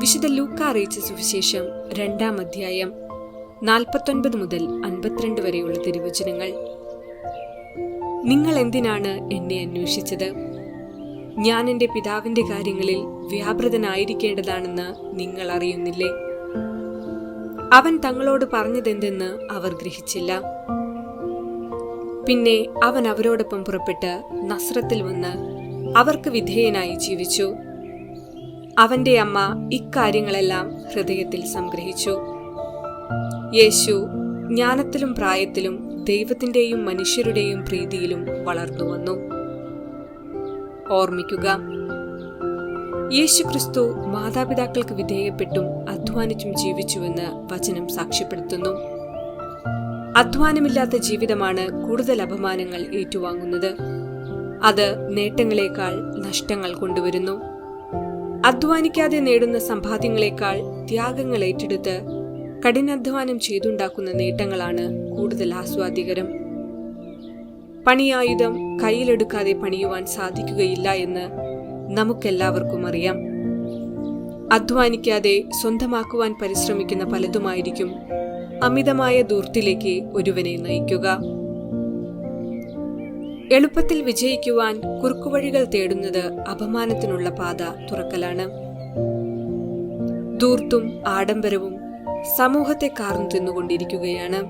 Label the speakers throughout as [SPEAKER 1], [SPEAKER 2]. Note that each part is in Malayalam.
[SPEAKER 1] വിശുദ്ധ ലൂക്ക അറിയിച്ച സുവിശേഷം രണ്ടാം അധ്യായം നാൽപ്പത്തൊൻപത് മുതൽ അൻപത്തിരണ്ട് വരെയുള്ള തിരുവചനങ്ങൾ. നിങ്ങൾ എന്തിനാണ് എന്നെ അന്വേഷിച്ചത്? ഞാൻ എന്റെ പിതാവിന്റെ കാര്യങ്ങളിൽ വ്യാപൃതനായിരിക്കേണ്ടതാണെന്ന് നിങ്ങൾ അറിയുന്നില്ലേ? അവൻ തങ്ങളോട് പറഞ്ഞതെന്തെന്ന് അവർ ഗ്രഹിച്ചില്ല. പിന്നെ അവൻ അവരോടൊപ്പം പുറപ്പെട്ട് നസ്രത്തിൽ വന്ന് അവർക്ക് വിധേയനായി ജീവിച്ചു. അവന്റെ അമ്മ ഇക്കാര്യങ്ങളെല്ലാം ഹൃദയത്തിൽ സംഗ്രഹിച്ചു. യേശു ജ്ഞാനത്തിലും പ്രായത്തിലും ദൈവത്തിന്റെയും മനുഷ്യരുടെയും പ്രീതിയിലും വളർന്നു വന്നു. ഓർമ്മിക്കുക യേശു ക്രിസ്തു മാതാപിതാക്കൾക്ക് വിധേയപ്പെട്ടും അധ്വാനിച്ചും ജീവിച്ചുവെന്ന് വചനം സാക്ഷ്യപ്പെടുത്തുന്നു. അധ്വാനമില്ലാത്ത ജീവിതമാണ് കൂടുതൽ അപമാനങ്ങൾ ഏറ്റുവാങ്ങുന്നത്. അത് നേട്ടങ്ങളെക്കാൾ നഷ്ടങ്ങൾ കൊണ്ടുവരുന്നു. അധ്വാനിക്കാതെ നേടുന്ന സമ്പാദ്യങ്ങളെക്കാൾ ത്യാഗങ്ങൾ ഏറ്റെടുത്ത് കഠിനാധ്വാനം ചെയ്തുണ്ടാക്കുന്ന നേട്ടങ്ങളാണ് കൂടുതൽ ആസ്വാദികരം പണിയായുധം കയ്യിലെടുക്കാതെ പണിയുവാൻ സാധിക്കുകയില്ല എന്ന് നമുക്കെല്ലാവർക്കും അറിയാം. അധ്വാനിക്കാതെ സ്വന്തമാക്കുവാൻ പരിശ്രമിക്കുന്ന പലതുമായിരിക്കും അമിതമായ ദൂർത്തിലേക്ക് ഒരുവനെ നയിക്കുക. എളുപ്പത്തിൽ വിജയിക്കുവാൻ കുറുക്കുവഴികൾ തേടുന്നത് അപമാനത്തിനുള്ള പാത തുറക്കലാണ്. ദൂർത്തും ആഡംബരവും സമൂഹത്തെ കാർന്നു തിന്നുകൊണ്ടിരിക്കുകയാണ്.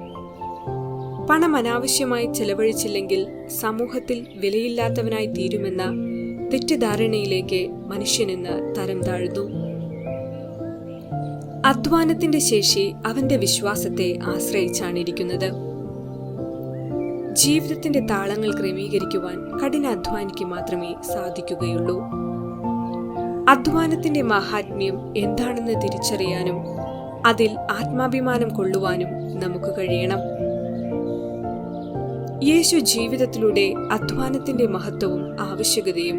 [SPEAKER 1] പണം അനാവശ്യമായി ചെലവഴിച്ചില്ലെങ്കിൽ സമൂഹത്തിൽ വിലയില്ലാത്തവനായി തീരുമെന്ന തെറ്റിദ്ധാരണയിലേക്ക് മനുഷ്യനെന്ന് തരം താഴ്ന്നു. അധ്വാനത്തിന്റെ ശേഷി അവന്റെ വിശ്വാസത്തെ ആശ്രയിച്ചാണിരിക്കുന്നത്. ജീവിതത്തിന്റെ താളങ്ങൾ ക്രമീകരിക്കുവാൻ കഠിനാധ്വാനിക്ക് മാത്രമേ സാധിക്കുകയുള്ളൂ. അധ്വാനത്തിന്റെ മഹാത്മ്യം എന്താണെന്ന് തിരിച്ചറിയാനും അതിൽ ആത്മാഭിമാനം കൊള്ളുവാനും നമുക്ക് കഴിയണം. യേശു ജീവിതത്തിലൂടെ അധ്വാനത്തിന്റെ മഹത്വവും ആവശ്യകതയും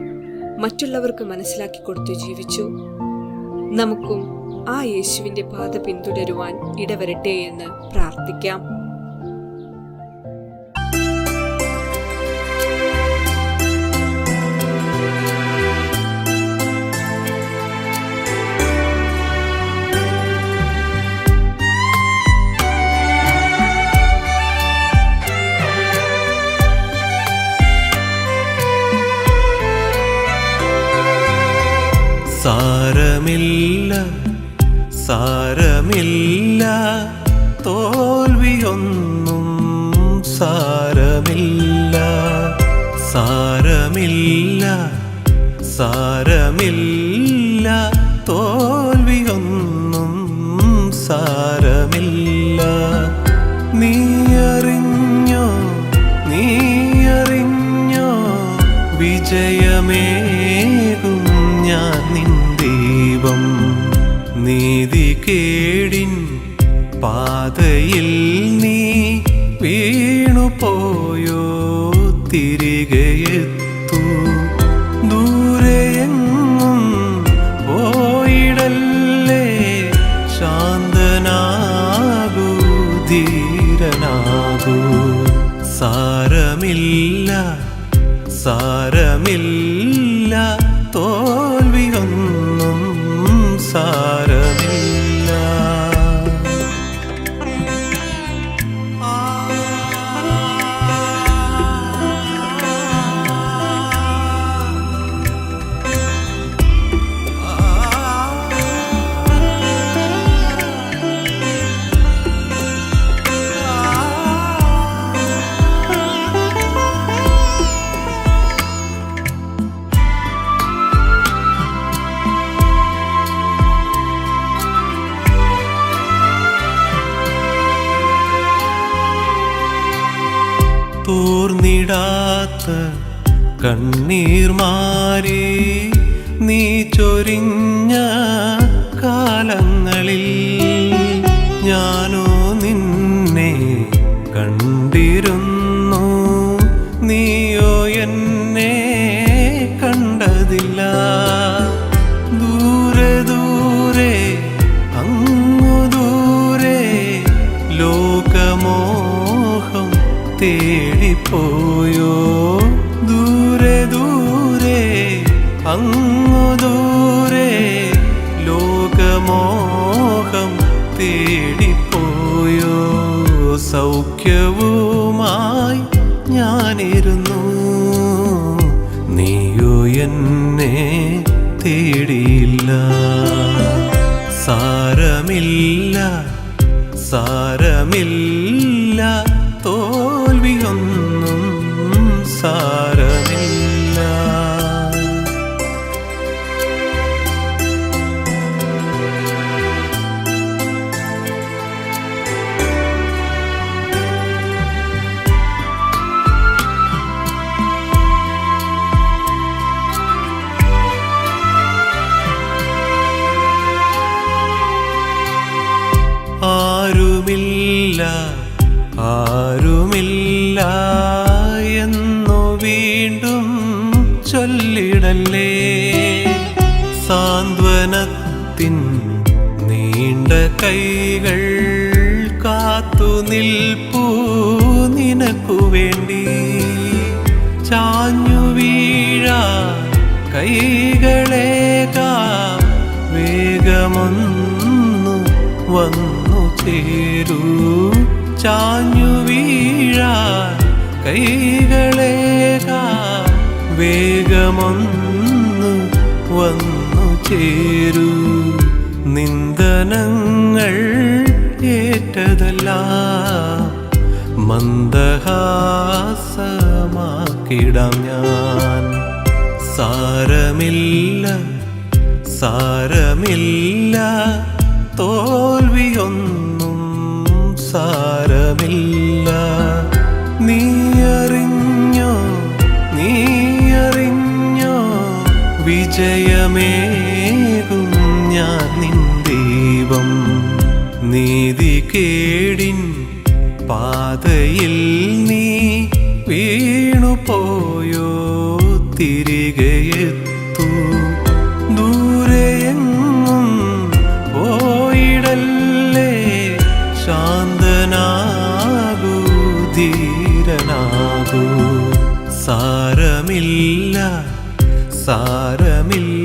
[SPEAKER 1] മറ്റുള്ളവർക്ക് മനസ്സിലാക്കി കൊടുത്തു ജീവിച്ചു. നമുക്കും ആ യേശുവിന്റെ പാത പിന്തുടരുവാൻ ഇടവരട്ടെ എന്ന് പ്രാർത്ഥിക്കാം.
[SPEAKER 2] സാരമില്ല സാരമില്ല. തോൽവിയൊന്നും സാരമില്ല സാരമില്ല സാരമില്ല. വീണുപോയോ ദൂരെ ദൂരെയെങ്ങും പോയിടല്ലേ? ശാന്തനാകൂ ധീരനാകൂ. സാരമില്ല സാരമില്ല. തോൽവിയൊന്നും സാരമില്ല തോർന്നിടാത്ത കണ്ണീർമാരി നീ ചൊരിഞ്ഞ കാലങ്ങളിൽ ഞാനോ നിന്നെ കണ്ടിരുന്നു. നീയോ എന്നെ കണ്ടതില്ല. ദൂരെ ദൂരെ അങ്ങു ദൂരെ ലോകമോഹം തേടിപ്പോയോ അങ്ങു ദൂരെ ലോകമോഹം മോഹം തേടിപ്പോയോ? സൗഖ്യവുമായി ഞാനിരുന്നു. നീയോ എന്നെ തേടിയില്ല. സാരമില്ല സാരമില്ല തോൽവിയൊന്നും സാരമില്ല ആരുമില്ല ആരുമില്ല എന്നു വീണ്ടും ചൊല്ലിടല്ലേ. സാന്ത്വനത്തിൻ നീണ്ട കൈകൾ കാത്തു നിൽപ്പൂ നിനക്കു വേണ്ടി. ചാഞ്ഞു വീഴ കൈകളേക വേഗമൊന്നു വന്നു ചേരൂ ചാഞ്ഞു വീഴാ കൈകളേകാ വേഗമൊന്നു വന്നു ചേരു. നിന്ദനങ്ങൾ ഏറ്റതല്ല മന്ദഹാസമാക്കിടാം ഞാൻ. സാരമില്ല സാരമില്ല തോൽവിയൊന്നും സാരമില്ല. നീ അറിഞ്ഞോ നീ അറിഞ്ഞോ വിജയമേകും ഞാൻ നിൻ ദൈവം. നീതി കേടിൻ പാതയിൽ നീ വീണുപോയോ തിരികെ എത്തൂ സാരമില്ല.